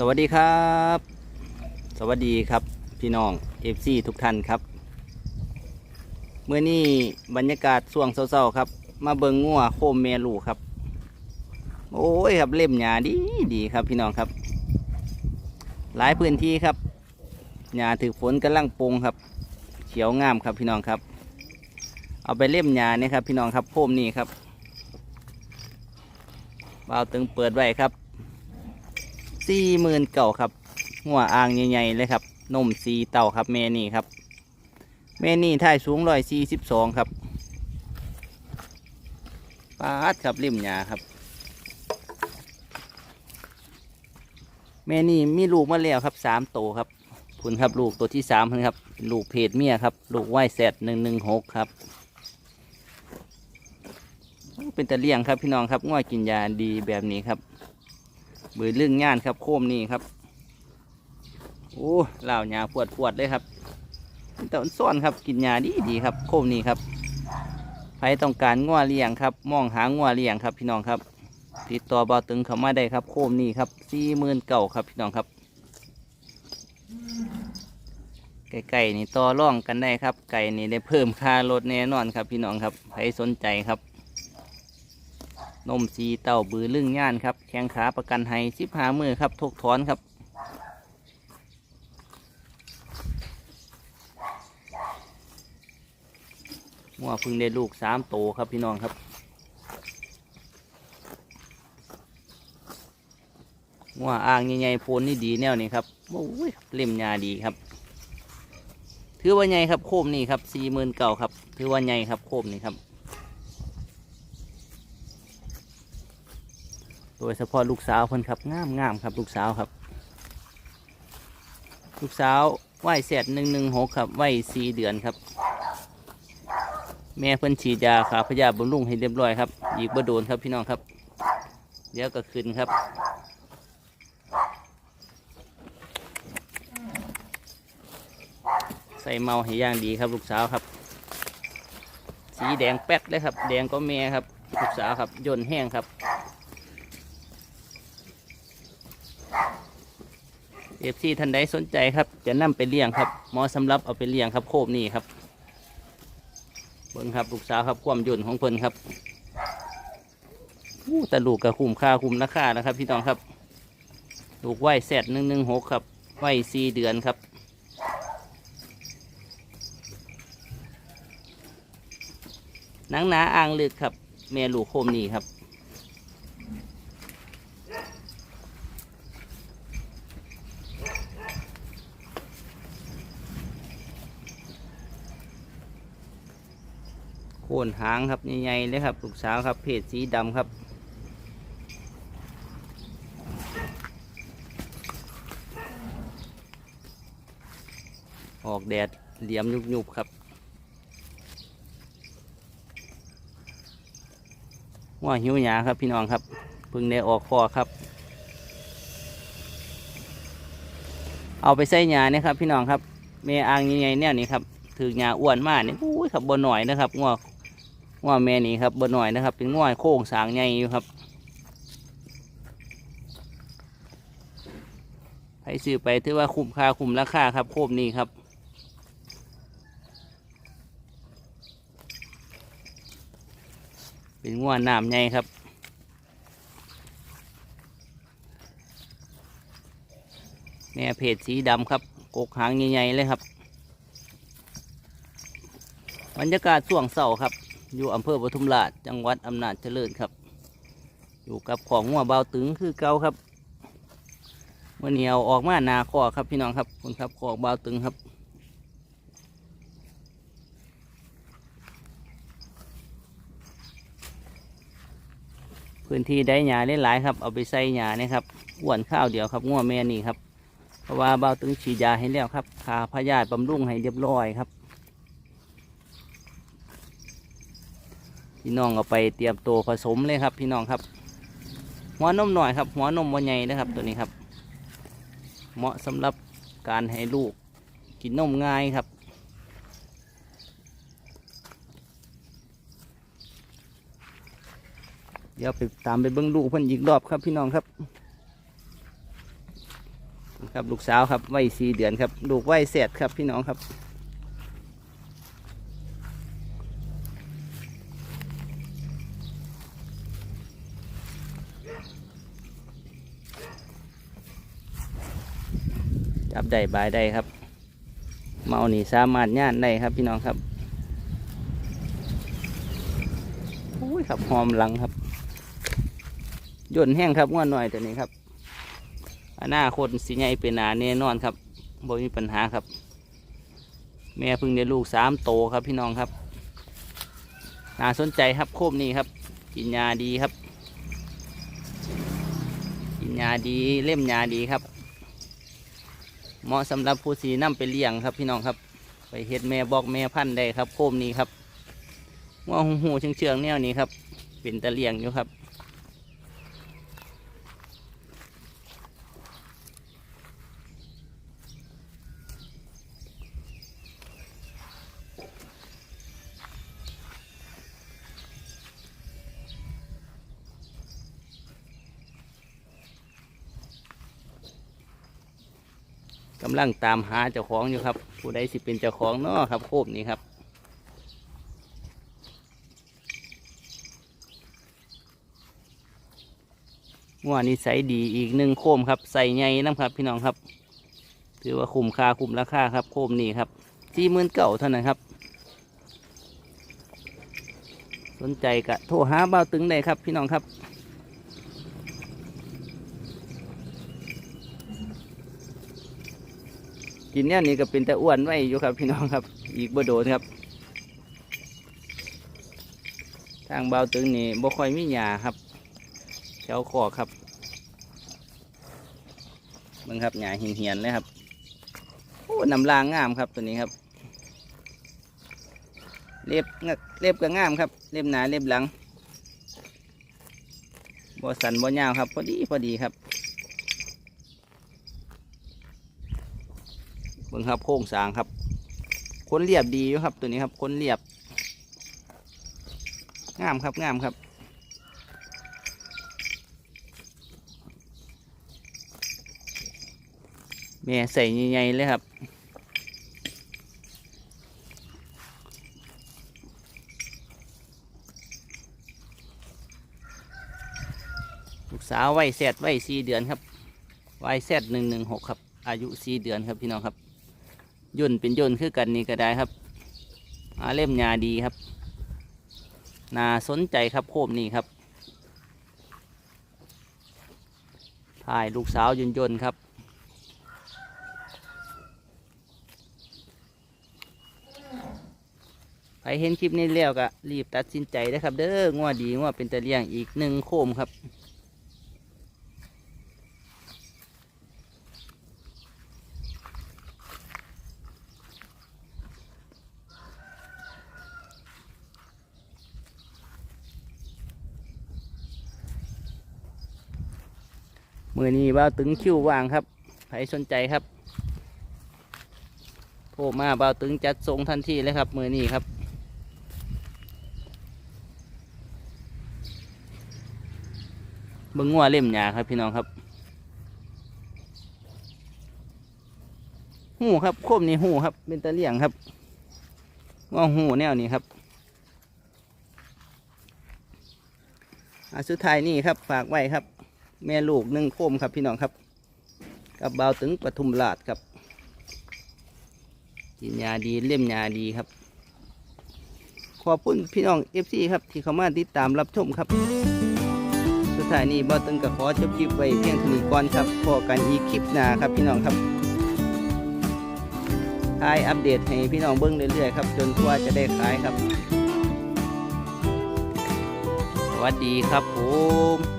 สวัสดีครับ สวัสดีครับพี่น้องเอฟซีทุกท่านครับ เมื่อนี้บรรยากาศช่วงเศร้าๆครับ มาเบิงงัวโคมเมลูครับ โอ้ยครับเล่มหยาดีดีครับพี่น้องครับ หลายพื้นที่ครับหญ้าถือฝนกำลังปงครับ เขียวงามครับพี่น้องครับ เอาไปเล่มหญ้าเนี่ยครับ พี่น้องครับโคมนี่ครับเบาวตึงเปิดไว้ครับ สี่หมื่นเก่าครับหัวอ่างใหญ่ๆเลยครับนมสีเต่าครับแม่นี่ครับแม่นี่ท่ายสูงร้อยสี่สิบสองครับปาดครับริมหยาครับแม่นี่มีลูกมาแล้วครับสามโตวครับคุณครับลูกตัวที่สามครับ ลูกเพศเมียครับ ลูกไหวแซดหนึ่งหนึ่งหกครับเป็นตะเลียงครับพี่น้องครับง่อยกินยาดีแบบนี้ครับ เบือเรื่องงานครับ โคมนี่ครับโอ้เหล่าหยาปวดปวดเลยครับแต่มันซ่อนครับกินยาดีดีครับ โคมนี่ครับใครต้องการงัวเลี้ยงครับ มองหางัวเลี้ยงครับ พี่น้องครับ ติดต่อเบาตึงเข้ามาได้ครับ โคมนี่ครับสี่หมื่นเก่าครับพี่น้องครับไก่ๆนี่ต่อร่องกันได้ครับ ไก่นี่ได้เพิ่มค่ารถแน่นอนครับ พี่น้องครับใครสนใจครับ นมสีเต่าบือลึ่งย่านครับแข้งขาประกันให้สิบหามือครับทกถอนครับงัวพึ่งได้ลูกสามโตครับพี่น้องครับงัวอ่างใหญ่ๆโพนนี่ดีแนวนี้ครับโอ้ยเล่มยาดีครับ ถือว่าใหญ่ครับโคมนี่ครับสี่หมื่นเก่าครับ ถือว่าใหญ่ครับโคมนี่ครับ โดยเฉพาะลูกสาวเพิ่นครับงามงามครับ ลูกสาวครับ ลูกสาวไหวเศษหนึ่งหนึ่งหกครับไหวสี่เดือนครับ แม่เพิ่นฉีดยาขาพยาบำรุงให้เรียบร้อยครับ อีกบ่โดนครับพี่น้องครับ เดี๋ยวก็ขึ้นครับใส่เมาให้ย่างดีครับลูกสาวครับ สีแดงแป๊ดเลยครับ แดงก็แม่ครับ ลูกสาวครับย่นแห้งครับ อฟซีท่านใดสนใจครับ จะนำไปเลี้ยงครับหมอสำหรับเอาไปเลี้ยงครับโคบนี่ครับเบิ่งครับลูกสาวครับความยุ่นของเพิ่นครับอู้แต่ลูกกับคุ้มค่าคุ้มราคานะครับ พี่น้องครับ ลูกไหวแสดหนึ่งหนึ่งหกครับไหวสี่เดือนครับหนังหนาอ่างลึกครับ แม่ลูกโคมนี่ครับ คนหางครับใหญ่ๆเลยครับลูกสาวครับเพศสีดำครับออกแดดเหลี่ยมยุบๆครับว่าหิวหยาครับพี่น้องครับเพึ่งได้ออกคอครับ เอาไปใส่หยาเนี่ยครับ พี่น้องครับเมอ่างใหญ่ๆเนี่ยนี่ครับถือหยาอ้วนมากนี่อุ้ยครับบนหน่อยนะครับงัว งัวแม่นี่ครับบนหน่อยนะครับ เป็นงัวโค้งสางใหญ่อยู่ครับให้ซื้อไปถือว่าคุ้มค่าคุ้มราคาครับ โคมนี่ครับเป็นงัวน้ำใหญ่ครับแม่เพจสีดำครับกกหางใหญ่ๆเลยครับบรรยากาศช่วงเสาร์ครับ อยู่อำเภอปทุมราชจังหวัดอำนาจเจริญครับ อยู่กับของงัวเบาตึงคือเก่าครับเมื่อเหนียวออกมานาคอครับพี่น้องครับคุณครับขอกเบาตึงครับพื้นที่ได้หญ้าหลายๆครับ เอาไปใส่หญ้านี่ครับอ้วนข้าวเดียวครับงัวแม่นี่ครับ เพราะว่าเบาตึงฉีดยาให้แล้วครับคาพยาธิบำรุงให้เรียบร้อยครับ พี่น้องเอาไปเตรียมตัวผสมเลยครับ พี่น้องครับ หัวนมหน่อยครับ หัวนมวันใหญ่นะครับตัวนี้ครับ เหมาะสำหรับการให้ลูกกินนมง่ายครับ เดี๋ยวไปตามไปเบิ้งลูกเพิ่นอีกรอบครับพี่น้องครับครับลูกสาวครับวัยสี่เดือนครับ ลูกวัยเศษครับพี่น้องครับ ได้บายได้ครับ เมาหนีสามารถย่านได้ครับพี่น้องครับโอ้ยครับหอมหลังครับย่นแห้งครับง่วนหน่อยตัวนี้ครับอนาคตสิใหญ่เป็นหนาแน่นอนครับบ่มีปัญหาครับ แม่พิ่งได้ลูกสามโตครับพี่น้องครับน่าสนใจครับโคมนี้ครับ กินยาดีครับ กินยาดีเล่มยาดีครับ เหมาะสำหรับผู้สีน้ำไปเลี้ยงครับพี่น้องครับ ไปเฮ็ดแม่บอกแม่พันธุ์ได้ครับโคมนี้ครับว่าหูหูเชิงเชิงแนวนี้ครับ เป็นตะเลียงอยู่ครับ กำลังตามหาเจ้าของอยู่ครับ ผู้ใดสิเป็นเจ้าของเนาะครับโคบนี้ครับงัวนี้ใสยดีอีกหนึ่งโคมครับ ใส่ใหญ่น้ำครับ พี่น้องครับ ถือว่าคุ้มค่าคุ้มราคาครับ โคมนี้ครับสี่หมื่นเก่าเท่านั้นครับ สนใจกะโทรหาเบ้าตึงได้ครับ พี่น้องครับ กินเนี่ยนี่ก็เป็นแต่อ้วนไว้อยู่ครับพี่น้องครับ อีกบ่โดนครับ ทางเบาตึงนี่บ่ค่อยมีหญ้าครับแถวคอครับเบิ่งครับหญ้าเหียนๆเลยครับโอ้น้ำลางงามครับตัวนี้ครับ เล็บงะเล็บก็งามครับ เล็บหนาเล็บหลังบ่สันบ่ยาวครับ พอดีพอดีครับ บิ่งครับโค้งสางครับคนเรียบดีอยู่ครับ ตัวนี้ครับคนเรียบงามครับงามครับ แม่ใส่ใหญ่ๆเลยครับลูกสาววัยแซดวัยสี่เดือนครับวัยแซดหนึ่งหนึ่งหกครับ อายุสี่เดือนครับพี่น้องครับ ย่นเป็นย่นคือกันนี่ก็ได้ครับอาเล่มยาดีครับน่าสนใจครับโคมนี่ครับถ่ายลูกสาวย่นย่นครับใครเห็นคลิปนี้แล้วก็รีบตัดสินใจนะครับ เด้องัวดีงัวเป็นตะเลียงอีกหนึ่งโคมครับ มือนี้บ่าวตึงคิ้วว่างครับใครสนใจครับโทรมาบ่าวตึงจัดส่งทันทีเลยครับ มือนี้ครับเบิ้งงัวเล่มหยาครับพี่น้องครับหูครับโคมนี่หูครับ เป็นตะเลี่ยงครับว่าหูแนวนี้ครับอะสุดท้ายนี่ครับฝากไว้ครับ แม่ลูกหนึ่งโคมครับพี่น้องครับ กับเบาถึงปทุมราชครับกินยาดีเล่มยาดีครับ ขอบคุณพี่น้องเอฟซีครับ ที่เข้ามาติดตามรับชมครับสุดท้ายนี้เบาตึงกับขอจบคลิปไว้เพียงเท่านี้ก่อนครับพอกันอีกคลิปหน้าครับพี่น้องครับทายอัปเดตให้พี่น้องเบิ้งเรื่อยๆครับจนกว่าจะได้ขายครับ สวัสดีครับผม